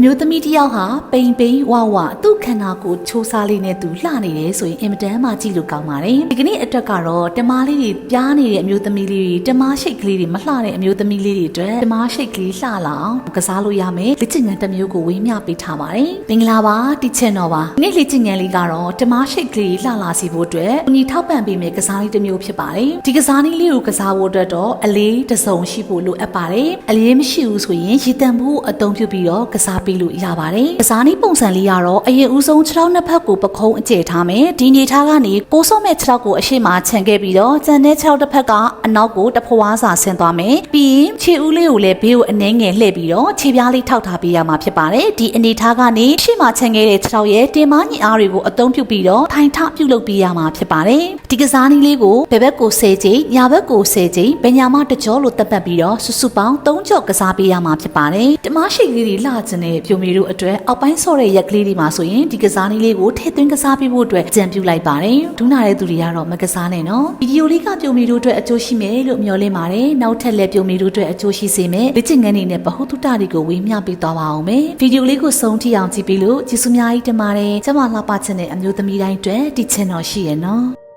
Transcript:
အမျိုးသမီးတစ်ယောက်ဟာပိန်ပိန်ဝဝသူ့ခ န္ဓာကိုယ်ချိုးစားလေးနဲ့သူလှနေတယ်ဆိုရင်အင်မတန်မှကြည့်လို့ကောင်းပါတယ်ဒီကနေ့အတွက်ကတော့တမားလေးတွေပြားနေတဲ့အမျိုးသမီးလေးတွေတမားရှိတ်ကလေးတွေမလှတဲ့အမျိုးသမီးလေးတွေအတွက်တမားရှိတ်ကလေးလှလာအောင်ကစားလို့ရမယ်လက်ချင်ငံတစ်မျိုးကိုဝေးမျှပေးထားပါတယ်မင်္ဂလာပါတီချင်တော်ပါဒီနေ့လက်ချင်ငံလေးကတော့တမားရှိတ်ကလေးလှလာစီဖို့အတွက်ညီထောက်ပံ့ပေးမယ်ကစားလေးတစ်မျိုးဖြစ်ပါတယ်ဒီကစားနည်းလေးကိုကစားဖို့အတွက်တော့အလေးတစ်စုံရှိဖို့လိုအပ်ပါတယ်အလေးမရှိဘူးဆိုရင်ရေတံဖို့အသုံးပြုပြီးတော့ကစားပေးလို့ရပါတယ်ကစားနည်းပုံစံလေးကတော့အရင်ဦးဆုံးခြေထောက်နှစ်ဖက်ကိုပခုံးအကျယ်ထားမယ်ဒီနေထားကနေကိုစော့မဲ့ခြေထောက်ကိုအရှိမခြံခဲ့ပြီးတော့ကျန်တဲ့ခြေထောက်တစ်ဖက်ကအနောက်ကိုတဖွားစာဆင်းသွားမယ်ပြီးရင်ခြေဦးလေးကိုလည်းဘေးကိုအနှဲငယ်လှည့်ပြီးတော့ခြေပြားလေးထောက်ထားပေးရမှာဖြစ်ပါတယ်ဒီအနေထားကနေအရှိမခြံခဲ့တဲ့ခြေထောက်ရဲ့တင်မညင်အားတွေကိုအသုံးပြုပြီးတော့ထိုင်ထပြုတ်လုပ်ပေးရမှာဖြစ်ပါတယ်ဒီကစားနည်းလေးကိုဘယ်ဘက်ကို10ချိန်ညာဘက်ကို10ချိန်ဘယ်ညာမှတကြောလို့တက်ပတ်ပြီးတော့စုစုပေါင်း3ကြော့ကစားပေးရမှာဖြစ်ပါတယ်တမရှိကလေးတွေလှကျင်တဲ့ပြိုမီတို့အတွက်အောက်ပိုင်းဆော့တဲ့ရက်ကလေးတွေမှာဆိုရင်ဒီကစားနည်းလေးကိုထည့်သွင်းကစားပေးဖို့အတွက်ကြံပြုလိုက်ပါတယ်ဒုနာတဲ့သူတွေကတော့မကစားနဲ့နော်ဗီဒီယိုလေးကပြိုမီတို့အတွက်အကျိုးရှိမယ်လို့မျှော်လင့်ပါတယ်နောက်ထပ်လည်းပြိုမီတို့အတွက်အကျိုးရှိစေမယ်လက်ကျင်ငန်းနေနဲ့ဗဟုသုတတွေကိုဝေမျှပေးသွားပါအောင်မယ်ဗီဒီယိုလေးကိုဆုံးထိအောင်ကြည့်ပြီးလို့ကျေးဇူးများကြီးတင်ပါတယ်ကျမလှပချင်တဲ့အမျိုးသမီးတိုင်းအတွက်တီချင်တော်ရှိရနော်